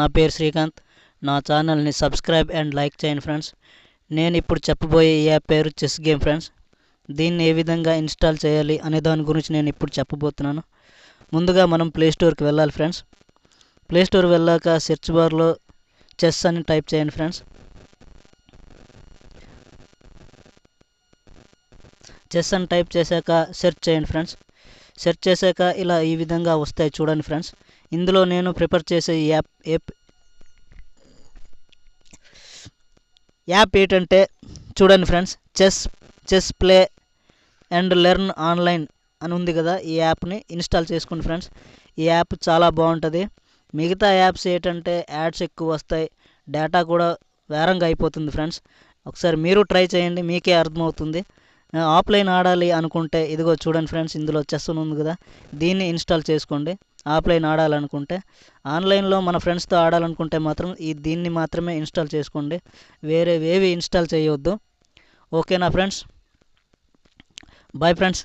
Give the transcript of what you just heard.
నా పేరు శ్రీకాంత్. నా ఛానల్ని సబ్స్క్రైబ్ అండ్ లైక్ చేయండి ఫ్రెండ్స్. నేను ఇప్పుడు చెప్పబోయే ఈ యాప్ పేరు చెస్ గేమ్ ఫ్రెండ్స్. దీన్ని ఏ విధంగా ఇన్స్టాల్ చేయాలి అనే దాని గురించి నేను ఇప్పుడు చెప్పబోతున్నాను. ముందుగా మనం ప్లేస్టోర్కి వెళ్ళాలి ఫ్రెండ్స్. ప్లేస్టోర్ వెళ్ళాక సెర్చ్ బార్లో చెస్ అని టైప్ చేయండి ఫ్రెండ్స్. చెస్ అని టైప్ చేశాక సెర్చ్ చేయండి ఫ్రెండ్స్. సెర్చ్ చేశాక ఇలా ఈ విధంగా వస్తాయి చూడండి ఫ్రెండ్స్. ఇందులో నేను ప్రిపేర్ చేసే ఈ యాప్ యాప్ యాప్ ఏంటంటే చూడండి friends chess chess play and learn online అని ఉంది కదా ఈ యాప్ని ఇన్స్టాల్ చేసుకోండి ఫ్రెండ్స్. ఈ యాప్ చాలా బాగుంటుంది. మిగతా యాప్స్ ఏంటంటే యాడ్స్ ఎక్కువ వస్తాయి. డేటా కూడా వేరంగా అయిపోతుంది ఫ్రెండ్స్. ఒకసారి మీరు ట్రై చేయండి మీకే అర్థమవుతుంది. ఆఫ్లైన్ ఆడాలి అనుకుంటే ఇదిగో చూడండి ఫ్రెండ్స్ ఇందులో చెస్ ఉంది కదా దీన్ని ఇన్స్టాల్ చేసుకోండి. ఆఫ్లైన్ ఆడాలనుకుంటే ఆన్లైన్లో మన ఫ్రెండ్స్తో ఆడాలనుకుంటే మాత్రం ఈ దీన్ని మాత్రమే ఇన్స్టాల్ చేసుకోండి. వేరే ఏవి ఇన్స్టాల్ చేయవద్దు ఓకేనా ఫ్రెండ్స్? Bye friends.